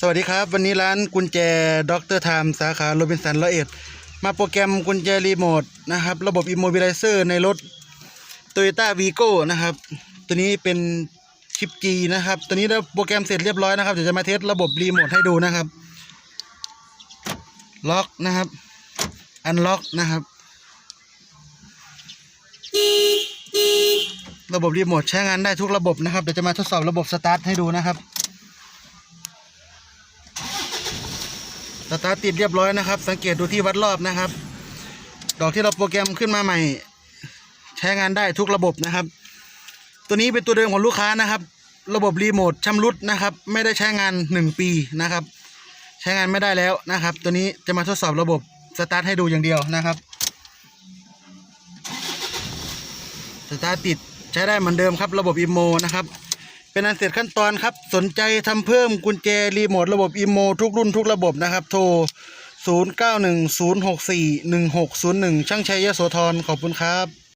สวัสดีครับ วันนี้ร้านกุญแจด็อกเตอร์ไทม์สาขาโรบินสันร้อยเอ็ด มาโปรแกรมกุญแจรีโมทนะครับ ระบบ Immobilizer ในรถ Toyota Vigo นะครับ ตัวนี้เป็นชิป G นะครับ ตัวนี้เราโปรแกรมเสร็จเรียบร้อยนะครับ เดี๋ยวจะมาเทสระบบรีโมทให้ดูนะครับ ล็อกนะครับ อันล็อกนะครับ ระบบรีโมทใช้งานได้ทุกระบบนะครับ เดี๋ยวจะมาทดสอบระบบสตาร์ทให้ดูนะครับ สตาร์ติดเรียบร้อยนะครับ สังเกตดูที่วัดรอบนะครับ ดอกที่เราโปรแกรมขึ้นมาใหม่ ใช้งานได้ทุกระบบนะครับ ตัวนี้เป็นตัวเดิมของลูกค้านะครับ ระบบรีโมทชำรุดนะครับ ไม่ได้ใช้งาน 1 ปีนะครับ ใช้งานไม่ได้แล้วนะครับ ตัวนี้จะมาทดสอบระบบสตาร์ทให้ดูอย่างเดียวนะครับสตาร์ติดใช้ได้เหมือนเดิมครับ ระบบอิโมนะครับ เป็นอันเสร็จขั้นตอนครับ สนใจทำเพิ่มกุญแจรีโมทระบบอิโมทุกรุ่นทุกระบบนะครับ โทร 0910641601 ช่างชัยยโสธรขอบคุณครับ